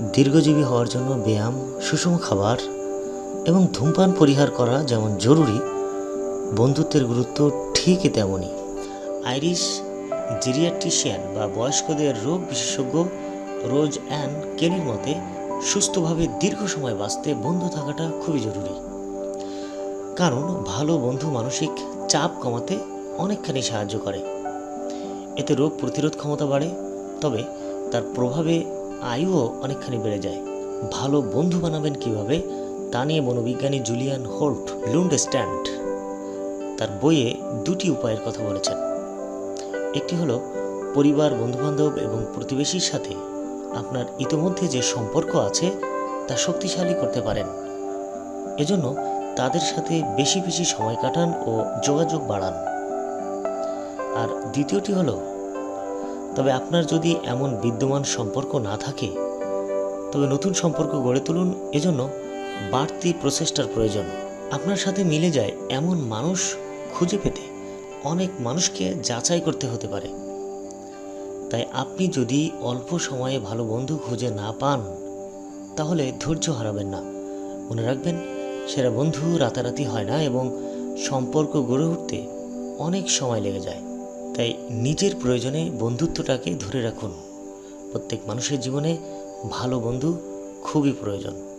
দীর্ঘজীবী হওয়ার জন্য ব্যায়াম, সুষম খাবার এবং ধূমপান পরিহার করা যেমন জরুরি, বন্ধুত্বের গুরুত্ব ঠিকই তেমনই আইরিশ জিরিয়াট্রিশিয়ান বা বয়স্কদের রোগ বিশেষজ্ঞ রোজ অ্যান কেনির মতে, সুস্থভাবে দীর্ঘ সময় বাঁচতে বন্ধু থাকাটা খুবই জরুরি। কারণ ভালো বন্ধু মানসিক চাপ কমাতে অনেকখানি সাহায্য করে। এতে রোগ প্রতিরোধ ক্ষমতা বাড়ে, তবে তার প্রভাবে আয়ুও অনেকখানি বেড়ে যায়। ভালো বন্ধু বানাবেন কীভাবে? তা নিয়ে মনোবিজ্ঞানী জুলিয়ান হোল্ট লুন্ড স্ট্যান্ড তার বইয়ে দুটি উপায়ের কথা বলেছেন। একটি হলো, পরিবার, বন্ধুবান্ধব এবং প্রতিবেশীর সাথে আপনার ইতোমধ্যে যে সম্পর্ক আছে, তা শক্তিশালী করতে পারেন। এজন্য তাদের সাথে বেশি বেশি সময় কাটান ও যোগাযোগ বাড়ান। আর দ্বিতীয়টি হলো তবে আপনার যদি এমন বিদ্যমান সম্পর্ক না থাকে, তবে নতুন সম্পর্ক গড়ে তুলুন, এজন্য বাড়তি প্রচেষ্টার প্রয়োজন। আপনার সাথে মিলে যায় এমন মানুষ খুঁজে পেতে অনেক মানুষকে যাচাই করতে হতে পারে। তাই আপনি যদি অল্প সময়ে ভালো বন্ধু খুঁজে না পান, তাহলে ধৈর্য হারাবেন না। মনে রাখবেন, সেরা বন্ধু রাতারাতি হয় না এবং সম্পর্ক গড়ে উঠতে অনেক সময় লেগে যায়। তাই নিজের প্রয়োজনে বন্ধুত্বটাকে ধরে রাখুন। প্রত্যেক মানুষের জীবনে ভালো বন্ধু খুবই প্রয়োজন।